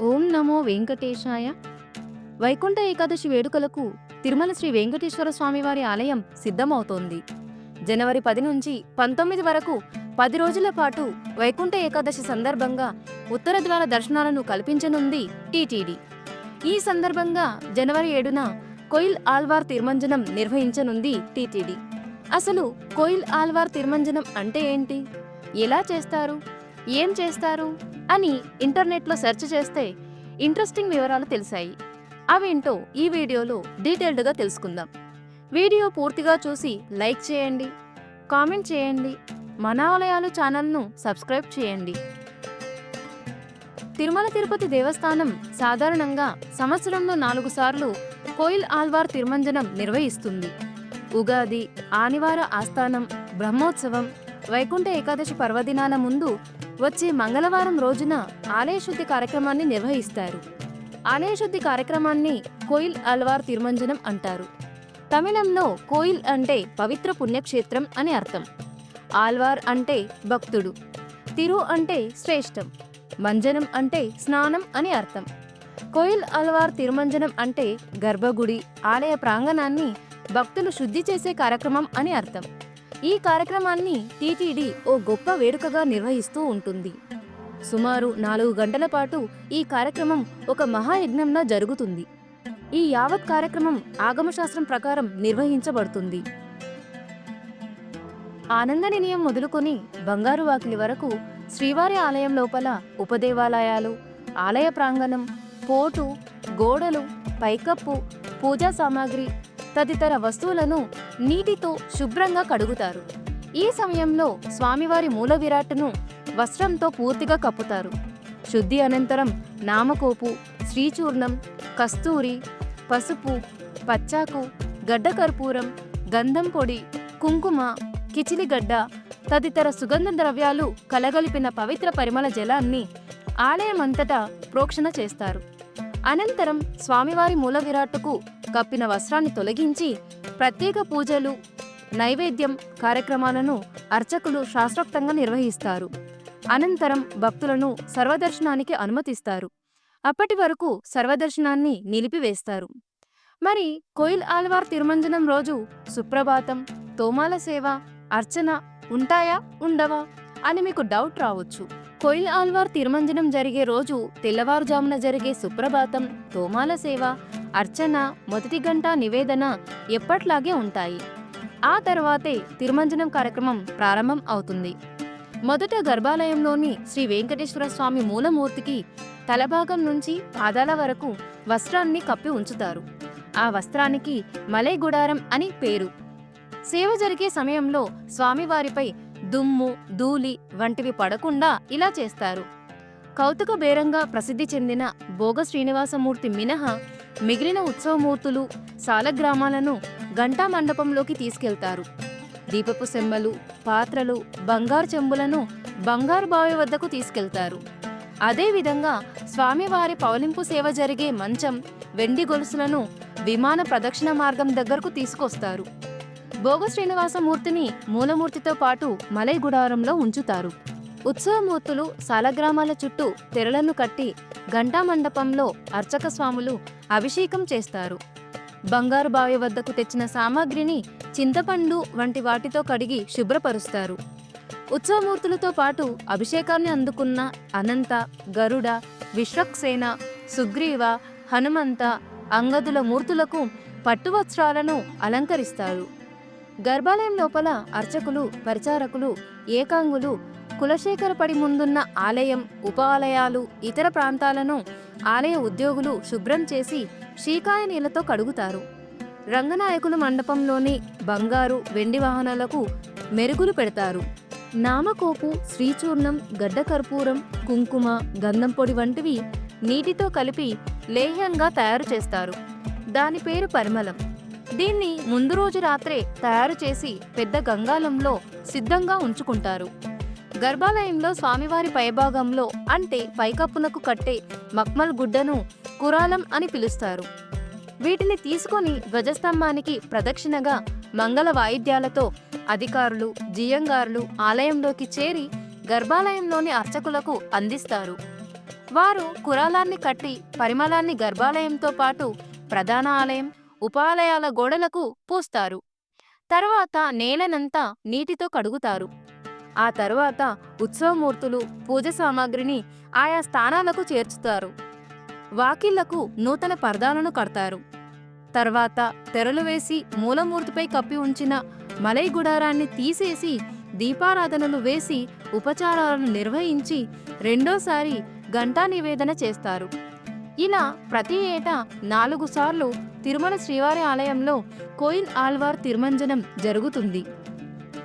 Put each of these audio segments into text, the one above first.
ఓం నమో వెంకటేశాయ. వైకుంఠ ఏకాదశి వేడుకలకు తిరుమల శ్రీ వెంకటేశ్వర స్వామివారి ఆలయం సిద్ధమవుతోంది. జనవరి పది నుంచి పంతొమ్మిది వరకు పది రోజుల పాటు వైకుంఠ ఏకాదశి సందర్భంగా ఉత్తర ద్వార దర్శనాలను కల్పించనుంది టీటీడీ. ఈ సందర్భంగా జనవరి ఏడున కోయిల్ ఆల్వార్ తీర్మంజనం నిర్వహించనుంది టీటీడీ. అసలు కోయిల్ ఆల్వార్ తిర్మంజనం అంటే ఏంటి? ఎలా చేస్తారు? ఏం చేస్తారు? అని ఇంటర్నెట్లో సెర్చ్ చేస్తే ఇంట్రెస్టింగ్ వివరాలు తెలిసాయి. అవేంటో ఈ వీడియోలో డీటెయిల్డ్గా తెలుసుకుందాం. వీడియో పూర్తిగా చూసి లైక్ చేయండి కామెంట్ చేయండి మన ఆలయాలు ఛానల్ను సబ్స్క్రైబ్ చేయండి. తిరుమల తిరుపతి దేవస్థానం సాధారణంగా సంవత్సరంలో నాలుగు సార్లు కోయిల్ ఆల్వార్ తిరుమంజనం నిర్వహిస్తుంది. ఉగాది ఆనివార ఆస్థానం బ్రహ్మోత్సవం వైకుంఠ ఏకాదశి పర్వదినాల ముందు వచ్చే మంగళవారం రోజున ఆలయ శుద్ధి కార్యక్రమాన్ని నిర్వహిస్తారు. ఆలయ శుద్ధి కార్యక్రమాన్ని కోయిల్ అల్వార్ తిరుమంజనం అంటారు. తమిళంలో కోయిల్ అంటే పవిత్ర పుణ్యక్షేత్రం అని అర్థం. ఆల్వార్ అంటే భక్తుడు. తిరు అంటే శ్రేష్టం. మంజనం అంటే స్నానం అని అర్థం. కోయిల్ అల్వార్ తిరుమంజనం అంటే గర్భగుడి ఆలయ ప్రాంగణాన్ని భక్తులు శుద్ధి చేసే కార్యక్రమం అని అర్థం. ఈ కార్యక్రమాన్ని టీటీడీ ఓ గొప్ప వేడుకగా నిర్వహిస్తూ ఉంటుంది. సుమారు నాలుగు గంటల పాటు ఈ కార్యక్రమం ఒక మహాయజ్ఞంలా జరుగుతుంది. ఈ యావత్ కార్యక్రమం ఆగమశాస్త్రం ప్రకారం నిర్వహించబడుతుంది. ఆనంద నిలయం మొదలుకొని బంగారు వాకిలి వరకు శ్రీవారి ఆలయం లోపల ఉపదేవాలయాలు ఆలయ ప్రాంగణం పోటు గోడలు పైకప్పు పూజా సామాగ్రి తదితర వస్తువులను నీటితో శుభ్రంగా కడుగుతారు. ఈ సమయంలో స్వామివారి మూల విరాట్ను వస్త్రంతో పూర్తిగా కప్పుతారు. శుద్ధి అనంతరం నామకోపు శ్రీచూర్ణం కస్తూరి పసుపు పచ్చాకు గడ్డ కర్పూరం గంధం పొడి కుంకుమ కిచిలిగడ్డ తదితర సుగంధ ద్రవ్యాలు కలగలిపిన పవిత్ర పరిమళ జలాన్ని ఆలయమంతటా ప్రోక్షణ చేస్తారు. అనంతరం స్వామివారి మూల విరాట్టుకు కప్పిన వస్త్రాన్ని తొలగించి ప్రత్యేక పూజలు నైవేద్యం కార్యక్రమాలను అర్చకులు శాస్త్రోక్తంగా నిర్వహిస్తారు. అనంతరం భక్తులను సర్వదర్శనానికి అనుమతిస్తారు. అప్పటి వరకు సర్వదర్శనాన్ని నిలిపివేస్తారు. మరి కోయిల్ ఆల్వార్ తిరుమంజనం రోజు సుప్రభాతం తోమాల సేవ అర్చన ఉంటాయా ఉండవా అని మీకు డౌట్ రావచ్చు. కోయిల్ ఆల్వార్ తిరుమంజనం జరిగే రోజు తెల్లవారుజామున జరిగే సుప్రభాతం తోమాల సేవ అర్చన మొదటి గంట నివేదన ఎప్పట్లాగే ఉంటాయి. ఆ తర్వాతే తిరుమంజనం కార్యక్రమం ప్రారంభం అవుతుంది. మొదట గర్భాలయంలోని శ్రీ వెంకటేశ్వర స్వామి మూలమూర్తికి తలభాగం నుంచి పాదాల వరకు వస్త్రాన్ని కప్పి ఉంచుతారు. ఆ వస్త్రానికి మలై గుడారం అని పేరు. సేవ జరిగే సమయంలో స్వామివారిపై దుమ్ము ధూళి వంటివి పడకుండా ఇలా చేస్తారు. కౌతుక బేరంగా ప్రసిద్ధి చెందిన భోగ శ్రీనివాసమూర్తి మినహా మిగిలిన ఉత్సవమూర్తులు సాలగ్రామాలను గంటా మండపంలోకి తీసుకెళ్తారు. దీపపు సెమ్మలు పాత్రలు బంగారు చెంబులను బంగారు బావి వద్దకు తీసుకెళ్తారు. అదేవిధంగా స్వామివారి పౌలింపు సేవ జరిగే మంచం వెండి గొలుసులను విమాన ప్రదక్షిణ మార్గం దగ్గరకు తీసుకొస్తారు. భోగ శ్రీనివాసమూర్తిని మూలమూర్తితో పాటు మలై గుడారంలో ఉంచుతారు. ఉత్సవమూర్తులు సాలగ్రామాల చుట్టూ తెరలను కట్టి ఘంటా మండపంలో అర్చక స్వాములు అభిషేకం చేస్తారు. బంగారు బావి వద్దకు తెచ్చిన సామాగ్రిని చింతపండు వంటి వాటితో కడిగి శుభ్రపరుస్తారు. ఉత్సవమూర్తులతో పాటు అభిషేకాన్ని అందుకున్న అనంత గరుడ విశ్వక్సేన సుగ్రీవ హనుమంత అంగదుల మూర్తులకు పట్టువస్త్రాలను అలంకరిస్తారు. గర్భాలయం లోపల అర్చకులు పరిచారకులు ఏకాంగులు కులశేఖరపడి ముందున్న ఆలయం ఉప ఆలయాలు ఇతర ప్రాంతాలను ఆలయ ఉద్యోగులు శుభ్రం చేసి షీకాయ నీళ్ళతో కడుగుతారు. రంగనాయకుల మండపంలోని బంగారు వెండి వాహనాలకు మెరుగులు పెడతారు. నామకోపు శ్రీచూర్ణం గడ్డ కర్పూరం కుంకుమ గంధం పొడి వంటివి నీటితో కలిపి లేహ్యంగా తయారు చేస్తారు. దాని పేరు పరిమళం. దీన్ని ముందు రోజు రాత్రే తయారు చేసి పెద్ద గంగాలంలో సిద్ధంగా ఉంచుకుంటారు. గర్భాలయంలో స్వామివారి పైభాగంలో అంటే పైకప్పునకు కట్టే మక్మల్ గుడ్డను కురాలం అని పిలుస్తారు. వీటిని తీసుకొని ధ్వజస్తంభానికి ప్రదక్షిణగా మంగళ వాయిద్యాలతో అధికారులు జియంగారులు ఆలయంలోకి చేరి గర్భాలయంలోని అర్చకులకు అందిస్తారు. వారు కురాలాన్ని కట్టి పరిమళాన్ని గర్భాలయంతో పాటు ప్రధాన ఆలయం ఉపాలయాల గోడలకు పూస్తారు. తర్వాత నేలనంతా నీటితో కడుగుతారు. ఆ తర్వాత ఉత్సవమూర్తులు పూజ సామాగ్రిని ఆయా స్థానాలకు చేర్చుతారు. వాకిళ్ళకు నూతన పర్దాలను కడతారు. తర్వాత తెరలు వేసి మూలమూర్తిపై కప్పి ఉంచిన మలై గుడారాన్ని తీసేసి దీపారాధనలు వేసి ఉపచారాలను నిర్వహించి రెండోసారి గంటా నివేదన చేస్తారు. ఇలా ప్రతి ఏటా నాలుగు సార్లు తిరుమల శ్రీవారి ఆలయంలో కోయిల్ ఆల్వార్ తిరుమంజనం జరుగుతుంది.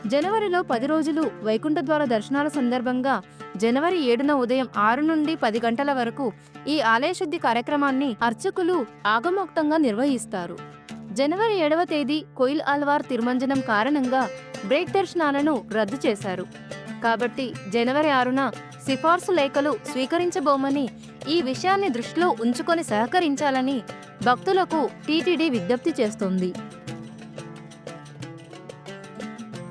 జనవరిలో పది రోజులు వైకుంఠద్వార దర్శనాల సందర్భంగా జనవరి ఏడున ఉదయం ఆరు నుండి పది గంటల వరకు ఈ ఆలయ శుద్ధి కార్యక్రమాన్ని అర్చకులు ఆగమోక్తంగా నిర్వహిస్తారు. జనవరి ఏడవ తేదీ కోయిల్ ఆల్వార్ తిరుమంజనం కారణంగా బ్రేక్ దర్శనాలను రద్దు చేశారు. కాబట్టి జనవరి ఆరున సిఫార్సు లేఖలు స్వీకరించబోమని ఈ విషయాన్ని దృష్టిలో ఉంచుకొని సహకరించాలని భక్తులకు టీటీడీ విజ్ఞప్తి చేస్తోంది.